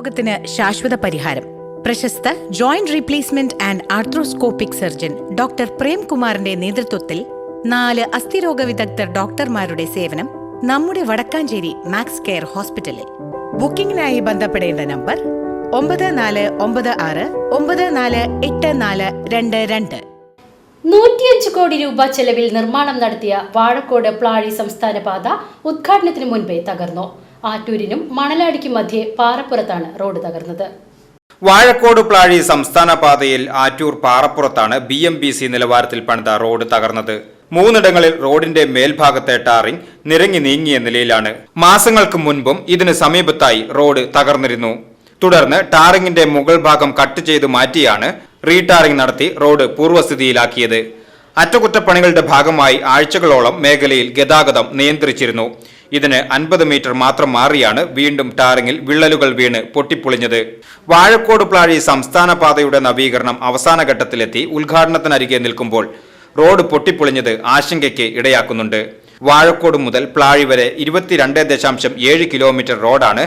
രോഗത്തിന് ശാശ്വത പരിഹാരം. പ്രശസ്ത joint replacement and arthroscopic surgeon doctor പ്രേംകുമാറിന്റെ നേതൃത്വത്തിൽ നാല് അസ്ഥിരോഗ വിദഗ്ധർ ഡോക്ടർമാരുടെ സേവനം നമ്മുടെ വടക്കാഞ്ചേരി മാക്സ് കെയർ ഹോസ്പിറ്റലിൽ. ബുക്കിംഗിനായി ബന്ധപ്പെടേണ്ട നമ്പർ ഒമ്പത് നാല് ഒമ്പത് ആറ് ഒമ്പത് നാല് എട്ട് നാല് രണ്ട് രണ്ട്. നൂറ്റിയഞ്ച് കോടി രൂപ ചെലവിൽ നിർമ്മാണം നടത്തിയ വാഴക്കോട് പ്ലാഴി സംസ്ഥാന പാത ഉദ്ഘാടനത്തിന് മുൻപേ തകർന്നു. ആറ്റൂരിനും മണലാടിക്കും മധ്യേ പാറപ്പുറത്താണ് റോഡ് തകർന്നത്. വാഴക്കോട് പ്ലാഴി സംസ്ഥാന പാതയിൽ ആറ്റൂർ പാറപ്പുറത്താണ് ബി എം ബി സി നിലവാരത്തിൽ പണിത റോഡ് തകർന്നത്. മൂന്നിടങ്ങളിൽ റോഡിന്റെ മേൽഭാഗത്തെ ടാറിംഗ് നിരങ്ങി നീങ്ങിയ നിലയിലാണ്. മാസങ്ങൾക്ക് മുൻപും ഇതിന് സമീപത്തായി റോഡ് തകർന്നിരുന്നു. തുടർന്ന് ടാറിംഗിന്റെ മുകൾ ഭാഗം കട്ട് ചെയ്ത് മാറ്റിയാണ് റീടാറിംഗ് നടത്തി റോഡ് പൂർവസ്ഥിതിയിലാക്കിയത്. അറ്റകുറ്റപ്പണികളുടെ ഭാഗമായി ആഴ്ചകളോളം മേഖലയിൽ ഗതാഗതം നിയന്ത്രിച്ചിരുന്നു. ഇതിന് അൻപത് മീറ്റർ മാത്രം മാറിയാണ് വീണ്ടും ടാറിങ്ങിൽ വിള്ളലുകൾ വീണ് പൊട്ടിപ്പൊളിഞ്ഞത്. വാഴക്കോട് പ്ലാഴി സംസ്ഥാന പാതയുടെ നവീകരണം അവസാന ഘട്ടത്തിലെത്തി ഉദ്ഘാടനത്തിനരികെ നിൽക്കുമ്പോൾ റോഡ് പൊട്ടിപ്പൊളിഞ്ഞത് ആശങ്കയ്ക്ക് ഇടയാക്കുന്നുണ്ട്. വാഴക്കോട് മുതൽ പ്ലാഴി വരെ ഇരുപത്തിരണ്ട് ദശാംശം ഏഴ് കിലോമീറ്റർ റോഡാണ്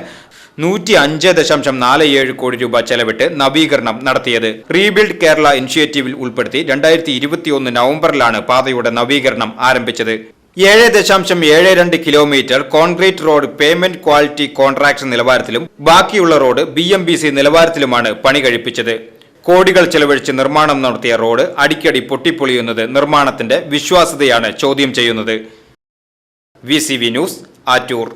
നൂറ്റി അഞ്ച് ദശാംശം നാല് ഏഴ് കോടി രൂപ ചെലവിട്ട് നവീകരണം നടത്തിയത്. റീബിൽഡ് കേരള ഇനിഷ്യേറ്റീവിൽ ഉൾപ്പെടുത്തി രണ്ടായിരത്തി ഇരുപത്തിയൊന്ന് നവംബറിലാണ് പാതയുടെ നവീകരണം ആരംഭിച്ചത്. ഏഴ് ദശാംശം ഏഴ് രണ്ട് kilometre concrete road payment quality contract നിലവാരത്തിലും ബാക്കിയുള്ള road B M B C നിലവാരത്തിലുമാണ് പണി കഴിപ്പിച്ചത്. കോടികൾ ചെലവഴിച്ച് നിർമ്മാണം നടത്തിയ റോഡ് അടിക്കടി പൊട്ടിപ്പൊളിയുന്നത് നിർമ്മാണത്തിന്റെ വിശ്വാസ്യതയാണ് ചോദ്യം ചെയ്യുന്നത്. V News Attoor.